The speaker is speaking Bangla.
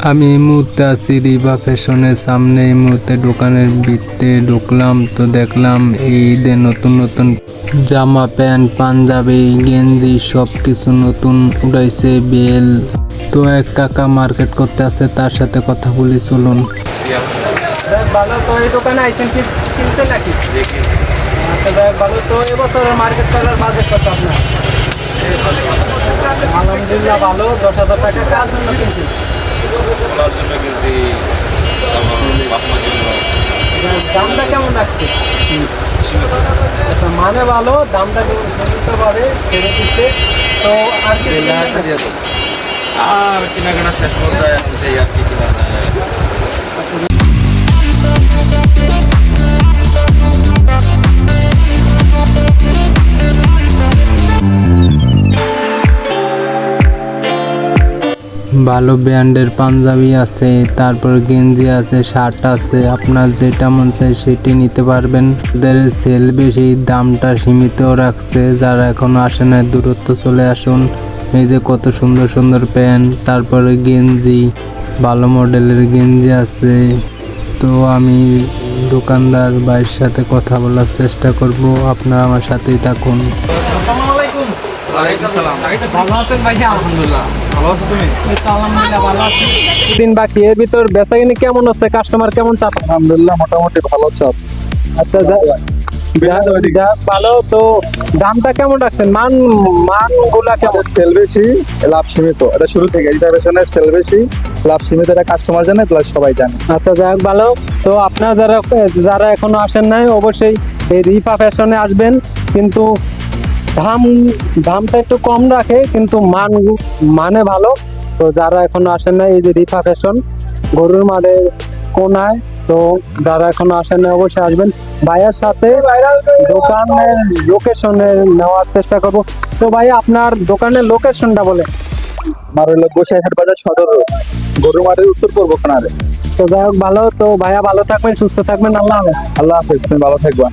আমি এই মুহূর্তে আছি রিবা ফ্যাশনের সামনে এই মুহূর্তে দোকানের ভিতরে ঢুকলাম তো দেখলাম এই ঈদে নতুন নতুন জামা প্যান্ট পাঞ্জাবি গেঞ্জি সব কিছু নতুন উড়াইছে বেল তো এক কাকা মার্কেট করতে আছে তার সাথে কথা বলি চলুন। ভালো তো এই দোকানে আইসেন কিনছেন নাকি? আচ্ছা ভালো তো এবছর মার্কেট করার বাজেট কত আপনার? আলহামদুলিল্লাহ ভালো দশ হাজার টাকা কার জন্য কিনছেন ওনার জন্য কিনছি আমার বাপমার জন্য। দামটা কেমন রাখছে? আচ্ছা মানে ভালো দামটা কেমন সীমিতভাবে ছেড়ে দিচ্ছে তো আর কি আর কেনাকাটা শেষ পর্যায়ে আর কি ভালো ব্র্যান্ডের পাঞ্জাবি আছে, তারপর গেঞ্জি আছে, শার্ট আছে, আপনার যেটা মন চাই সেটি নিতে পারবেন। ওদের সেল বেশি, দামটা সীমিত রাখছে, যারা এখনও আসে না দূরত্ব চলে আসুন। এই যে কত সুন্দর সুন্দর প্যান্ট, তারপরে গেঞ্জি, ভালো মডেলের গেঞ্জি আছে। তো আমি দোকানদার ভাইয়ের সাথে কথা বলার চেষ্টা করব, আপনারা আমার সাথেই থাকুন। আসসালামু আলাইকুম ওয়ালাইকুম সালাম। ভালো আছেন ভাইয়া? আলহামদুলিল্লাহ। ভালো আছো তুমি? এই তো আলহামদুলিল্লাহ ভালো আছি। দিন বাকি এর ভিতর বেচাকিনি কেমন হচ্ছে কাস্টমার কেমন চাপ? আলহামদুলিল্লাহ মোটামুটি ভালো চাপ আচ্ছা যা যা- যা ভালো তো দামটা কেমন রাখছেন? মান মানগুলা কেমন? সেল বেশি লাভ সীমিত। এটা শুরু থেকে রিটা ফ্যাশনের সেল বেশি লাভ সীমিত এটা কাস্টমার জানে প্লাস সবাই জানে। আচ্ছা যাই হোক ভালো। তো আপনারা যারা যারা এখনও আসেন নাই অবশ্যই এই রিফা ফ্যাশনে আসবেন। কিন্তু দাম দামটা একটু কম রাখে কিন্তু মান মানে ভালো। তো যারা এখনও আসেন না এই যে রিফা ফ্যাশন গরুর মাঠের কোনায় তো যারা এখনও আসেন না অবশ্যই আসবেন। ভাইয়ার সাথে দোকানের লোকেশনে নেওয়ার চেষ্টা করব। তো ভাই আপনার দোকানের লোকেশনটা বলে আমার হলো গোসাইহাট বাজার সদর গরু মাঠের উত্তর পূর্ব কোনারে তো যাই হোক ভালো। তো ভাইয়া ভালো থাকবেন সুস্থ থাকবেন আল্লাহ হাফেজ। আল্লাহ হাফেজ তুমি ভালো থাকবা।